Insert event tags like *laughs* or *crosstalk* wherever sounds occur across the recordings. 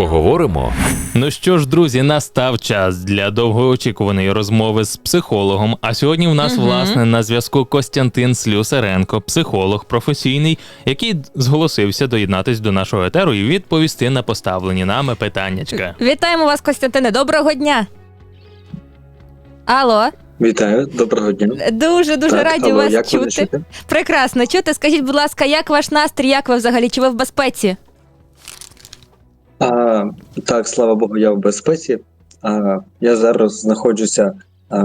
Поговоримо. Ну що ж, друзі, настав час для довгоочікуваної розмови з психологом. А сьогодні в нас, Мгм. власне, на зв'язку Костянтин Слюсаренко, психолог професійний, який зголосився доєднатись до нашого етеру і відповісти на поставлені нами питаннячка. Вітаємо вас, Костянтине. Доброго дня. Алло, Вітаю, доброго дня. дуже дуже Так, раді алло, вас як чути. чути? Прекрасно чути. Скажіть, будь ласка, як ваш настрій? Як ви взагалі? Чи ви в безпеці? А, так, слава Богу, я в безпеці. А, я зараз знаходжуся а,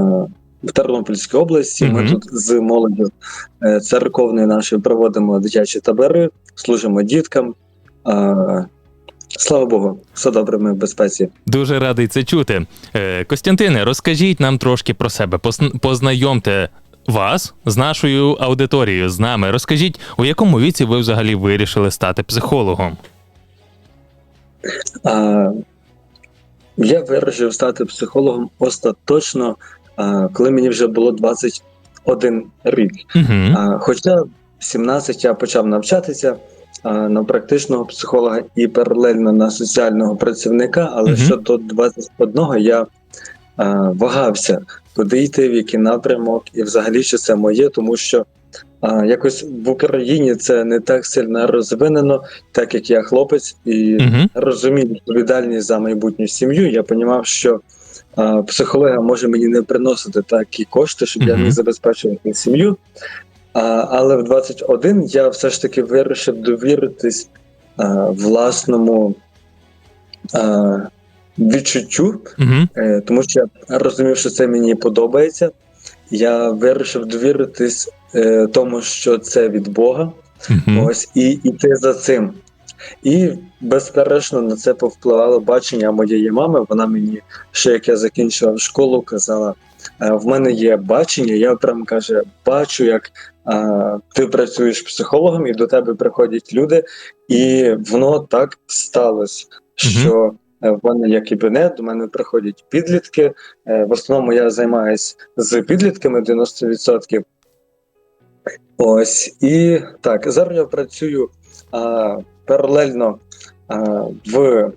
в Тернопільській області. Ми Мгм. тут з молоддю е, церковною нашою проводимо дитячі табори, служимо діткам. А, слава Богу, все добре, ми в безпеці. Дуже радий це чути. Е, Костянтине, розкажіть нам трошки про себе. Познайомте вас з нашою аудиторією, з нами. Розкажіть, у якому віці ви взагалі вирішили стати психологом? Я вирішив стати психологом остаточно, коли мені вже було 21 рік. Угу. Хоча в 17 я почав навчатися на практичного психолога і паралельно на соціального працівника, але Мгм. ще до 21-го я вагався, куди йти, в який напрямок, і взагалі що це моє, тому що якось в Україні це не так сильно розвинено, так як я хлопець і Угу. розумів відповідальність за майбутню сім'ю. Я розумів, що а, психологія може мені не приносити такі кошти, щоб я Мгм. міг забезпечувати сім'ю. А, але в 21 я все ж таки вирішив довіритись а, власному а, відчуттю, Угу. тому що я розумів, що це мені подобається. Я вирішив довіритись е, тому, що це від Бога. Угу. Ось і йти за цим. І безперечно на це повпливало бачення моєї мами. Вона мені ще як я закінчував школу, казала: «Е, в мене є бачення. Я прям каже, бачу, як е, ти працюєш психологом, і до тебе приходять люди, і воно так сталося, що. В мене є кабінет, до мене приходять підлітки. Е, В основному я займаюся з підлітками 90%. Ось і так, зараз я працюю а, паралельно а, в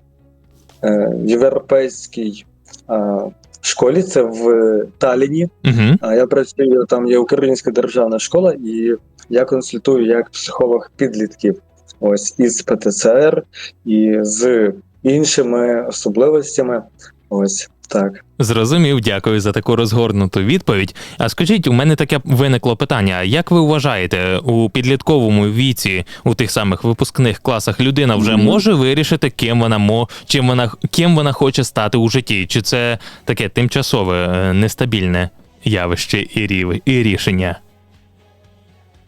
е, європейській а, школі, це в Таліні. Угу. А я працюю там, є Українська державна школа, і я консультую як психолог підлітків. Ось із ПТЦР і з іншими особливостями. Ось так. Зрозумів, дякую за таку розгорнуту відповідь. А скажіть, у мене таке виникло питання: як ви вважаєте, у підлітковому віці, у тих самих випускних класах, людина вже Мгм. може вирішити, ким вона мо, чим вона ким вона хоче стати у житті? Чи це таке тимчасове, е, нестабільне явище і рів, і рішення?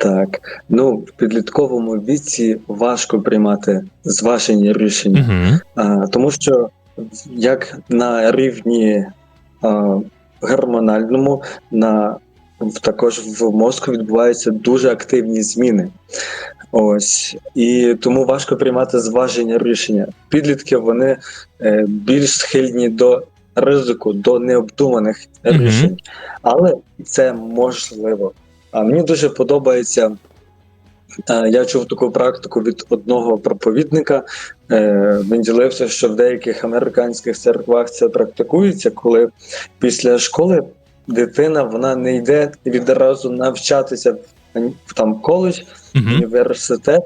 Так, ну в підлітковому віці важко приймати зважені рішення. Угу. А, тому що як на рівні а, гормональному, на в- також в мозку відбуваються дуже активні зміни. Ось і тому важко приймати зважені рішення. Підлітки вони е, більш схильні до ризику, до необдуманих Мгм. рішень, але це можливо. А мені дуже подобається. е, Я чув таку практику від одного проповідника. Е, Він ділився, що в деяких американських церквах це практикується, коли після школи дитина вона не йде відразу навчатися в там коледж, Угу. університет.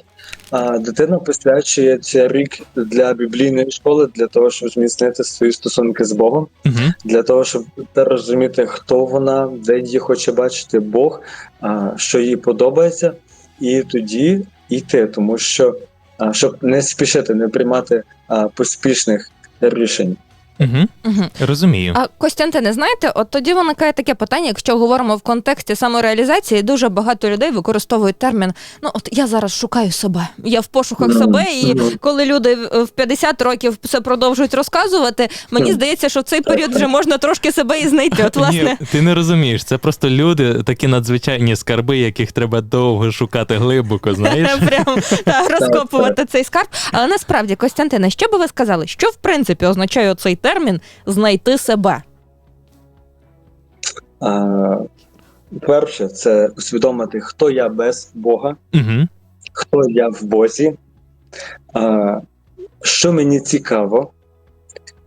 А дитина посвячує цей рік для біблійної школи для того, щоб зміцнити свої стосунки з Богом Угу. для того, щоб розуміти, хто вона, де її хоче бачити Бог, а, що їй подобається, і тоді йти, тому що а, щоб не спішити, не приймати а, поспішних рішень. Угу. Угу. Розумію. А Костянтине, знаєте, от тоді виникає таке питання, якщо говоримо в контексті самореалізації, дуже багато людей використовують термін. Ну от я зараз шукаю себе. Я в пошуках Ну, себе, і ну. коли люди в в 50 років все продовжують розказувати, мені здається, що в цей період вже можна трошки себе і знайти. От власне. Ні, ти не розумієш, це просто люди, такі надзвичайні скарби, яких треба довго шукати глибоко, знаєш? *laughs* Прям та, розкопувати цей скарб. Але насправді, Костянтине, що би ви сказали, що в принципі означає цей термін знайти себе? А, перше, це усвідомити, хто я без Бога, Угу. хто я в Бозі, а, що мені цікаво,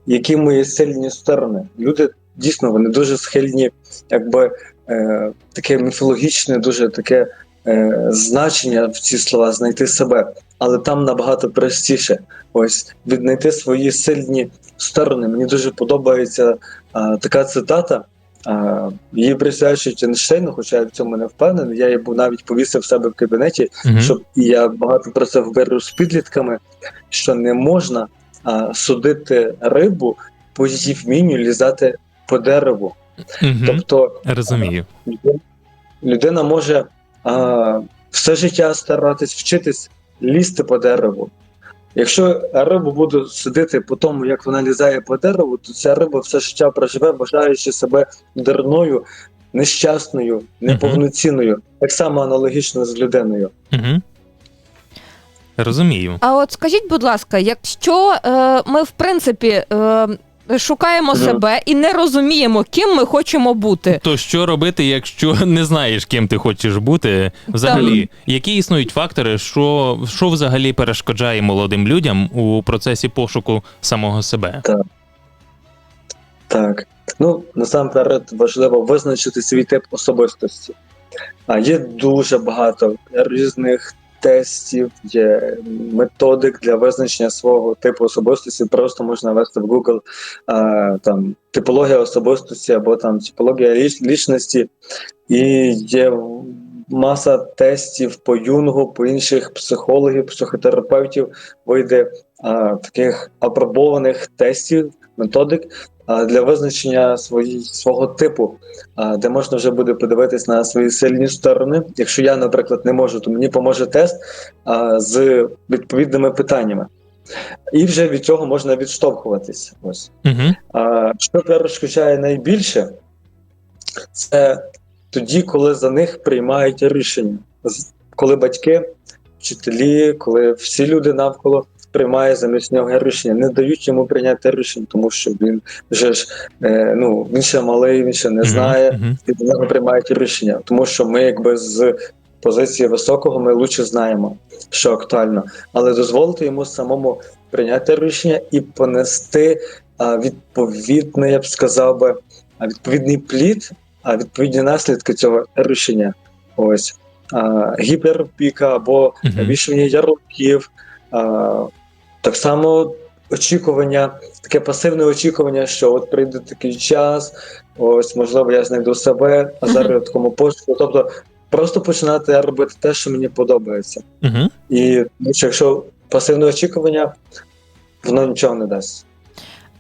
які мої сильні сторони. Люди дійсно вони дуже схильні, якби е, таке міфологічне, дуже таке е, значення в ці слова знайти себе, але там набагато простіше. Ось віднайти свої сильні сторони. Мені дуже подобається а, така цитата. А, її присвячують Ейнштейну, хоча я в цьому не впевнений. Я її навіть повісив в себе в кабінеті, Мгм. щоб і я багато про це говорю з підлітками, що не можна а, судити рибу по її вмінню лізати по дереву. Мгм. Тобто Розумію. людина може а, все життя старатись вчитись лізти по дереву. Якщо рибу буду судити по тому, як вона лізає по дереву, то ця риба все життя проживе, бажаючи себе дурною, нещасною, неповноцінною. Так само аналогічно з людиною. Угу. Розумію. А от скажіть, будь ласка, якщо е, ми в принципі е, шукаємо Мгм. себе і не розуміємо, ким ми хочемо бути, То що робити, якщо не знаєш, ким ти хочеш бути? Взагалі, які існують фактори, що, що взагалі перешкоджає молодим людям у процесі пошуку самого себе? Так. Ну, насамперед важливо визначити свій тип особистості. А є дуже багато різних тестів, є методик для визначення свого типу особистості. Просто можна ввести в Google а, там типологія особистості або там типологія ліч- лічності. І є маса тестів по юнгу, по інших психологів, психотерапевтів вийде а, таких апробованих тестів, методик для визначення свої, свого типу, де можна вже буде подивитись на свої сильні сторони. Якщо я, наприклад, не можу, то мені поможе тест з відповідними питаннями. І вже від цього можна відштовхуватись. Ось. Угу. А, що перешкоджає найбільше, це тоді, коли за них приймають рішення. Коли батьки, вчителі, коли всі люди навколо приймають замість нього рішення, не дають йому прийняти рішення, тому що він вже ж е, ну він ще малий, він ще не знає, і до нього приймають рішення, тому що ми, якби з позиції високого, ми лучше знаємо, що актуально, але дозволити йому самому прийняти рішення і понести а, відповідний, я б сказав би, відповідний плід, а відповідні наслідки цього рішення. Ось а, гіперопіка або вішання ярликів, так само очікування, таке пасивне очікування, що от прийде такий час, ось можливо, я знайду себе, а зараз я в такому пошуку. Тобто просто починати робити те, що мені подобається. І тому що якщо пасивне очікування, воно нічого не дасть.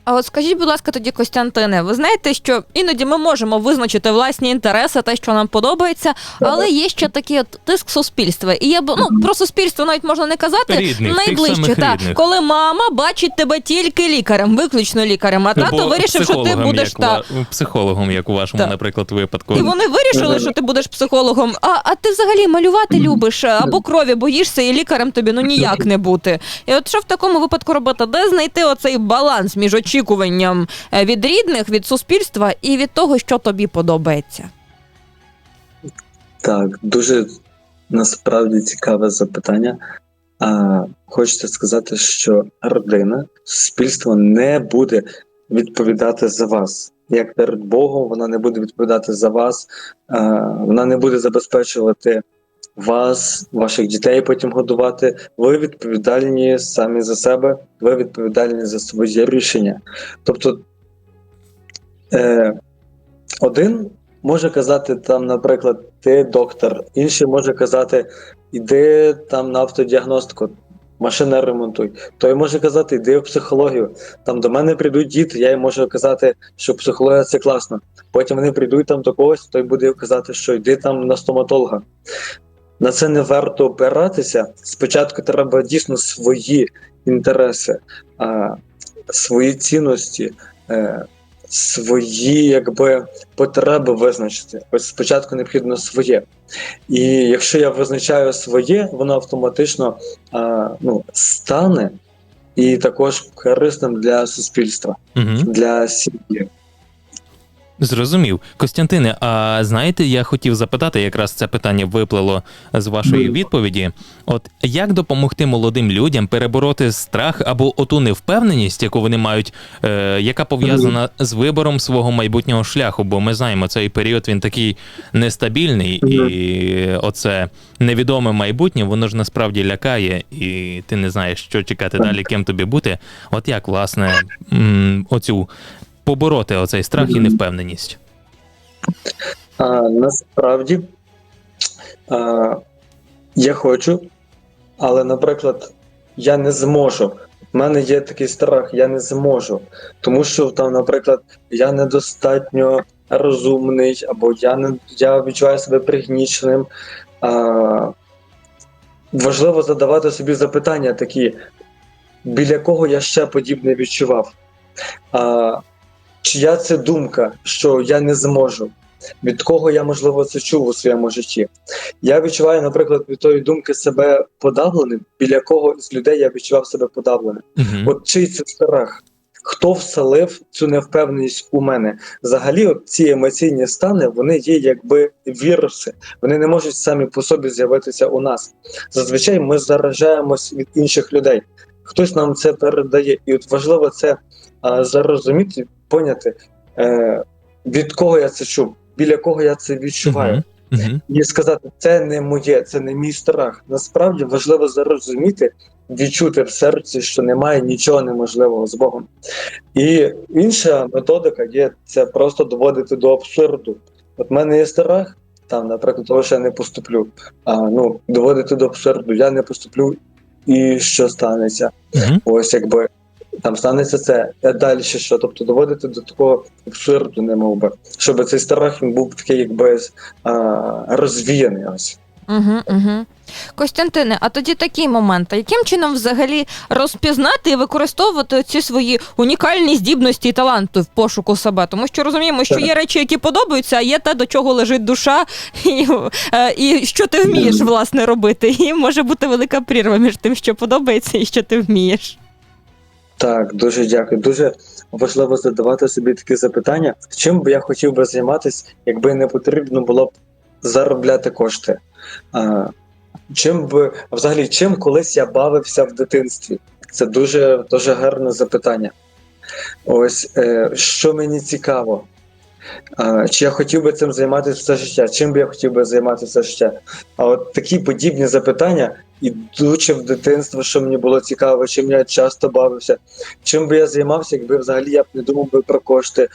А от скажіть, будь ласка, тоді Костянтине, ви знаєте, що іноді ми можемо визначити власні інтереси, те, що нам подобається, але є ще такий от тиск суспільства. І я б ну про суспільство навіть можна не казати. Рідних, тих Найближче, самих так, рідних. коли мама бачить тебе тільки лікарем, виключно лікарем, а тато Або вирішив, що ти психологом, будеш як та. ва- психологом, як у вашому, Так. наприклад, випадку. І вони вирішили, що ти будеш психологом. А, а ти взагалі малювати любиш або крові боїшся, і лікарем тобі ну ніяк не бути. І от що в такому випадку робити? Де знайти оцей баланс між очікуванням е, від рідних, від суспільства і від того, що тобі подобається? Так, дуже насправді цікаве запитання. А, хочеться сказати, що родина, суспільство не буде відповідати за вас. Як перед Богом, вона не буде відповідати за вас, а, вона не буде забезпечувати вас, ваших дітей потім годувати. Ви відповідальні самі за себе, ви відповідальні за своє рішення. Тобто, е, один може казати там, наприклад, ти доктор, інший може казати, іди там на автодіагностику, машини ремонтуй. Той може казати, йди в психологію. Там до мене прийдуть діти, я їм можу казати, що психологія це класно. Потім вони прийдуть там до когось, той буде казати, що йди там на стоматолога. На це не варто опиратися. Спочатку треба дійсно свої інтереси, а, свої цінності. Е, свої якби потреби визначити. Ось спочатку необхідно своє. І якщо я визначаю своє, воно автоматично ну, стане і також корисним для суспільства, Угу. для сім'ї. Зрозумів. Костянтине, а знаєте, я хотів запитати, якраз це питання виплило з вашої відповіді. От як допомогти молодим людям перебороти страх або оту невпевненість, яку вони мають, е, яка пов'язана з вибором свого майбутнього шляху? Бо ми знаємо, цей період він такий нестабільний, і оце невідоме майбутнє, воно ж насправді лякає, і ти не знаєш, що чекати далі, ким тобі бути. От як, власне, оцю побороти оцей страх і невпевненість? А, насправді а, я хочу, але, наприклад, я не зможу. У мене є такий страх, я не зможу. Тому що там, наприклад, я недостатньо розумний, або я не я відчуваю себе пригніченим. А, важливо задавати собі запитання такі, біля кого я ще подібне відчував. А, чия це думка, що я не зможу? від кого я, можливо, це чув у своєму житті. Я відчуваю, наприклад, від тої думки себе подавленим, біля кого з людей я відчував себе подавленим. Мгм. От чий це страх? Хто вселив цю невпевненість у мене? Взагалі, от ці емоційні стани вони є якби віруси. Вони не можуть самі по собі з'явитися у нас. Зазвичай ми заражаємось від інших людей. Хтось нам це передає, і от важливо це а, зарозуміти, поняти, е, від кого я це чув, біля кого я це відчуваю. Мгм. Мгм. І сказати, це не моє, це не мій страх. Насправді важливо зрозуміти, відчути в серці, що немає нічого неможливого з Богом. І інша методика є це просто доводити до абсурду. От в мене є страх, там, наприклад, того, що я не поступлю. А ну, доводити до абсурду, я не поступлю, і що станеться? Угу. Ось якби там станеться це, а далі що? Тобто доводити до такого абсурду, не мов би, щоб цей страх він був такий, якби розвіяний. Ось. Угу, угу. Костянтине, а тоді такий момент. А яким чином взагалі розпізнати і використовувати ці свої унікальні здібності і таланти в пошуку себе? Тому що розуміємо, що є речі, які подобаються, а є те, до чого лежить душа, *laughs* і, е, і що ти вмієш власне робити. І може бути велика прірва між тим, що подобається, і що ти вмієш. Так, дуже дякую. Дуже важливо задавати собі такі запитання. Чим би я хотів би займатися, якби не потрібно було б заробляти кошти? Чим би взагалі чим колись я бавився в дитинстві? Це дуже дуже гарне запитання. Ось е, що мені цікаво. Чи я хотів би цим займатися все життя? Чим би я хотів би займатися все життя? А от такі подібні запитання, ідучи в дитинство, що мені було цікаво, чим я часто бавився, чим би я займався, якби взагалі я б не думав би про кошти.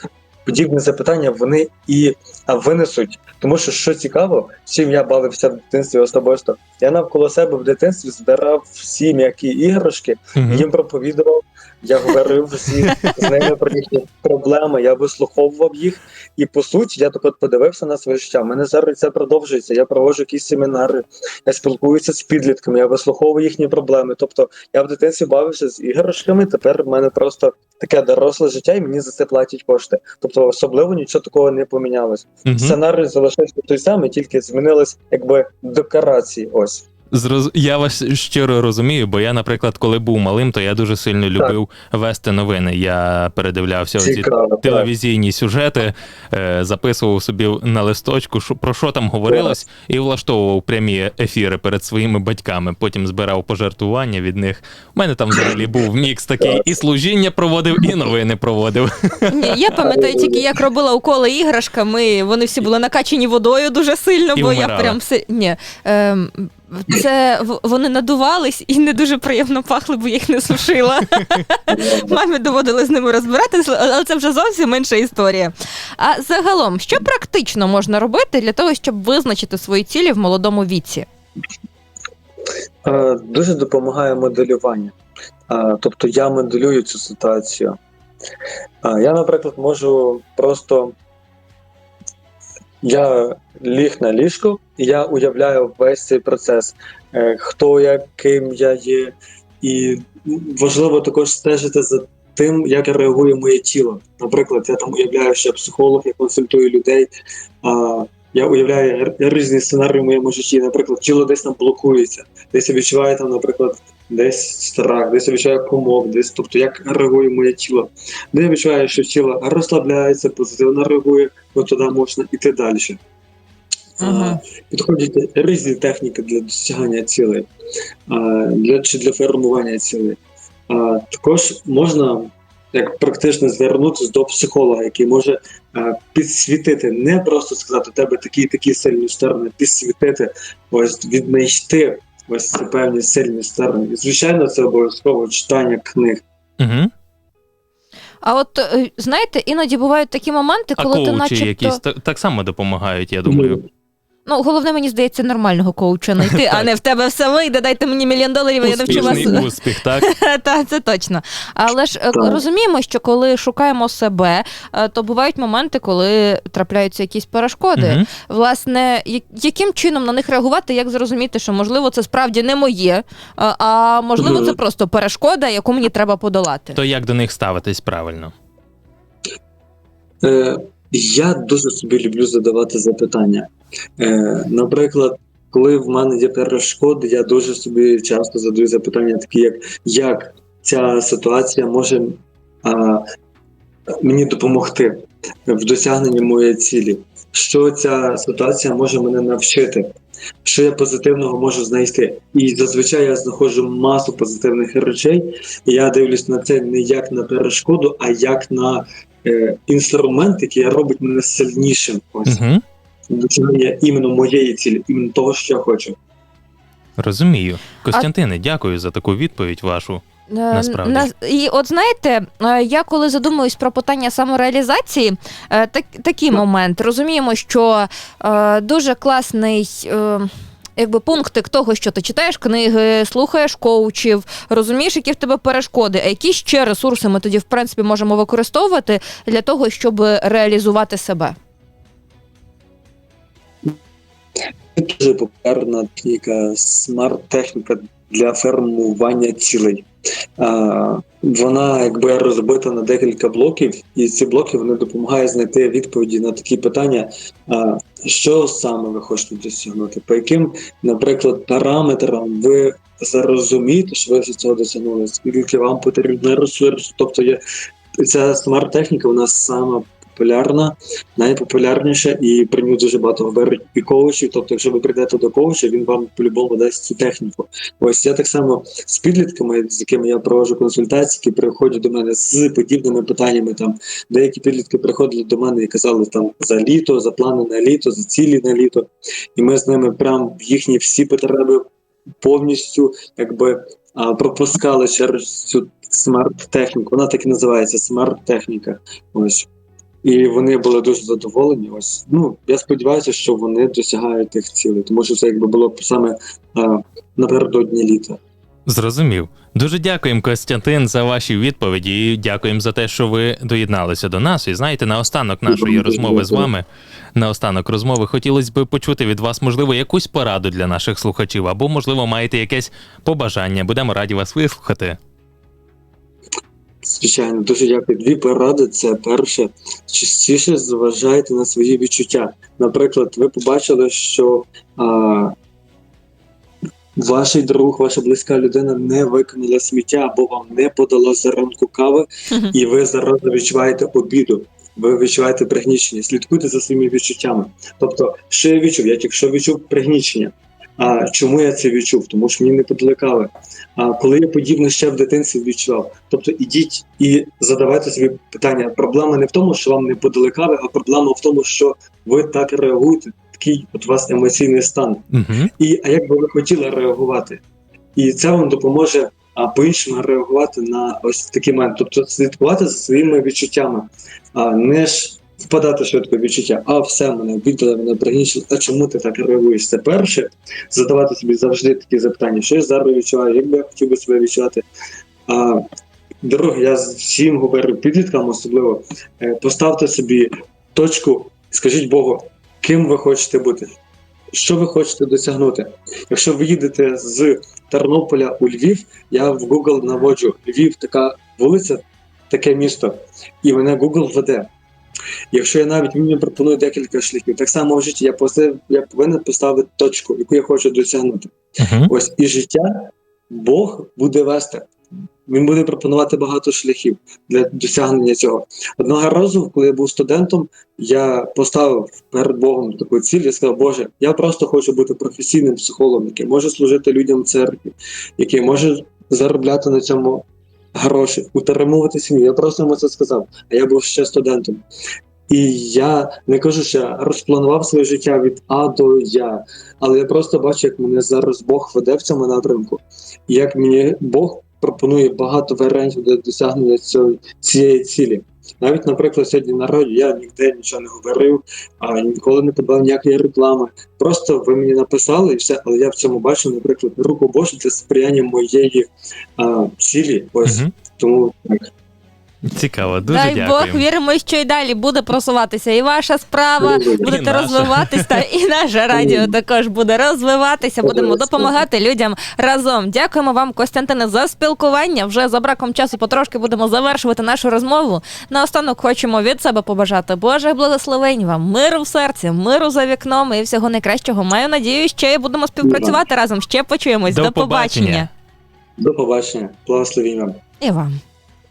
Подібні запитання вони і винесуть. Тому що що цікаво, чим я бавився в дитинстві особисто. Я навколо себе в дитинстві збирав всі м'які іграшки, Мгм. їм проповідував, я говорив всі з ними про їхні проблеми, я вислуховував їх. І по суті, я так от подивився на своє життя. У мене зараз це продовжується. Я проводжу якісь семінари, я спілкуюся з підлітками, я вислуховую їхні проблеми. Тобто я в дитинстві бавився з іграшками. Тепер в мене просто таке доросле життя, і мені за це платять кошти. Тобто особливо нічого такого не помінялось. Сценарій залишився той самий, тільки змінились якби декорації. Ось. Зроз... Я вас щиро розумію, бо я, наприклад, коли був малим, то я дуже сильно любив вести новини. Я передивлявся оці Цікаво. так. телевізійні сюжети, е, записував собі на листочку, що, про що там говорилось, і влаштовував прямі ефіри перед своїми батьками. Потім збирав пожертвування від них. У мене там взагалі був мікс такий, і служіння проводив, і новини проводив. Ні, я пам'ятаю тільки, як робила уколи іграшками. Вони всі були накачені водою дуже сильно, І бо я прям все. Ні. Ем, це вони надувались і не дуже приємно пахли, бо я їх не сушила. *laughs* Мамі доводили з ними розбиратися, але це вже зовсім інша історія. А загалом, що практично можна робити для того, щоб визначити свої цілі в молодому віці? Е, Дуже допомагає моделювання. Е, Тобто я моделюю цю ситуацію. Е, Я, наприклад, можу просто я ліг на ліжко, і я уявляю весь цей процес, Е, хто я, ким я є. І важливо також стежити за тим, як реагує моє тіло. Наприклад, я там уявляю, що я психолог, я консультую людей. Я уявляю різні сценарії в моєму житті. Наприклад, тіло десь там блокується, десь я відчуваю там, наприклад, десь страх, десь я відчуваю комок, десь, тобто як реагує моє тіло. Де я відчуваю, що тіло розслабляється, позитивно реагує, от туди можна йти далі. Мгм. Підходять різні техніки для досягання цілей, для, чи для формування цілей. А, також можна як практично звернутися до психолога, який може підсвітити, не просто сказати, у тебе такі такі сильні сторони, підсвітити, ось віднайти ось це певні сильні сторони. І звичайно, це обов'язково читання книг. Угу. А от е, знаєте, іноді бувають такі моменти, А коли ти коучі начебто... якісь так, так само допомагають, я думаю. Ну, головне, мені здається, нормального коуча знайти, а не в тебе все вийде, дайте мені мільйон доларів, і я навчу вас. Успішний успіх, так? *laughs* Та це точно. Але ж е, Так. розуміємо, що коли шукаємо себе, е, то бувають моменти, коли трапляються якісь перешкоди. Власне, яким чином на них реагувати, як зрозуміти, що можливо це справді не моє, а- а можливо, це просто перешкода, яку мені треба подолати. То як до них ставитись правильно? Е, я дуже собі люблю задавати запитання. Е, наприклад, коли в мене є перешкоди, я дуже собі часто задаю запитання, такі як як ця ситуація може а, мені допомогти в досягненні моєї цілі, що ця ситуація може мене навчити, що я позитивного можу знайти. І зазвичай я знаходжу масу позитивних речей, і я дивлюсь на це не як на перешкоду, а як на е, інструмент, який робить мене сильнішим. Ось Угу. Досягнення іменно моєї цілі, іменно того, що я хочу. Розумію. Костянтине, дякую за таку відповідь вашу. Е, Насправді. і от знаєте, е, я коли задумуюсь про питання самореалізації, е, так, такий момент. Розуміємо, що дуже класний. Якби пунктик того, що ти читаєш книги, слухаєш коучів, розумієш, які в тебе перешкоди, а які ще ресурси ми тоді в принципі можемо використовувати для того, щоб реалізувати себе. Дуже популярна така смарт-техніка для формування цілей. Вона якби розбита на декілька блоків, і ці блоки вони допомагають знайти відповіді на такі питання, що саме ви хочете досягнути, по яким, наприклад, параметрам ви зрозумієте, що ви цього досягнули, скільки вам потрібно ресурсу. Тобто є ця смарт-техніка, вона сама популярна, найпопулярніша, і про нього дуже багато говорять і коучів. Тобто, якщо ви прийдете до коуча, він вам по-любому дасть цю техніку. Ось я так само з підлітками, з якими я проводжу консультації, які приходять до мене з подібними питаннями. Там деякі підлітки приходили до мене і казали там за літо, за плани на літо, за цілі на літо. І ми з ними прям їхні всі потреби повністю якби пропускали через цю смарт-техніку. Вона так і називається смарт-техніка. Ось. І вони були дуже задоволені. Ось ну я сподіваюся, що вони досягають тих цілей, тому що це якби було саме а, напередодні літа. Зрозумів. Дуже дякуємо, Костянтин, за ваші відповіді. І дякуємо за те, що ви доєдналися до нас. І знаєте, на останок нашої розмови з вами, на останок розмови, хотілося б почути від вас, можливо, якусь пораду для наших слухачів, або, можливо, маєте якесь побажання. Будемо раді вас вислухати. Звичайно, дуже дякую. Дві поради. Це перше, частіше зважайте на свої відчуття. Наприклад, ви побачили, що а, ваш друг, ваша близька людина не виконала сміття або вам не подала зранку кави, і ви зараз відчуваєте обіду. Ви відчуваєте пригнічення, слідкуйте за своїми відчуттями. Тобто, що я відчув? Я тільки що відчув пригнічення. А чому я це відчув? Тому що мені не подали кави. А коли я подібне ще в дитинстві відчував. Тобто ідіть і задавайте собі питання. Проблема не в тому, що вам не подаликали, а проблема в тому, що ви так реагуєте. Такий от у вас емоційний стан. Угу. І а як би ви хотіли реагувати? І це вам допоможе а, по-іншому реагувати на ось такий момент. Тобто слідкувати за своїми відчуттями, а не ж впадати швидко відчуття, а все мене обідали, мене пригнічили. А чому ти так реагуєш? Це перше, задавати собі завжди такі запитання, що я зараз відчуваю, як би я хотів би себе відчувати. А, друге, я всім говорю підліткам особливо, е, поставте собі точку, скажіть Богу, ким ви хочете бути. Що ви хочете досягнути? Якщо ви їдете з Тернополя у Львів, я в Google наводжу Львів, така вулиця, таке місто, і мене Google веде. Якщо я навіть мені пропоную декілька шляхів, так само в житті я посив, я повинен поставити точку, яку я хочу досягнути. Угу. Ось і життя Бог буде вести. Він буде пропонувати багато шляхів для досягнення цього. Одного разу, коли я був студентом, я поставив перед Богом таку ціль і сказав, Боже, я просто хочу бути професійним психологом, який може служити людям в церкві, який може заробляти на цьому гроші, утримувати сім'ю. Я просто йому це сказав, а я був ще студентом. І я не кажу, що я розпланував своє життя від А до Я, але я просто бачу, як мене зараз Бог веде в цьому напрямку, як мені Бог пропонує багато варіантів для досягнення цієї цілі. Навіть, наприклад, сьогодні на раді я ніде нічого не говорив, а ніколи не подав ніякої реклами. Просто ви мені написали і все, але я в цьому бачу, наприклад, руку Божу для сприяння моєї а, цілі. Ось Мгм. тому так. Цікаво, дуже Дай дякую. Бог, віримо, що і далі буде просуватися. І ваша справа. Будете наша. розвиватись, та і наше радіо також буде розвиватися. Будемо допомагати людям разом. Дякуємо вам, Костянтине, за спілкування. Вже за браком часу потрошки будемо завершувати нашу розмову. Наостанок хочемо від себе побажати Божих благословень вам, миру в серці, миру за вікном і всього найкращого. Маю надію, ще будемо співпрацювати разом. Ще почуємось. До До побачення. побачення. До побачення. Благословіння. І вам.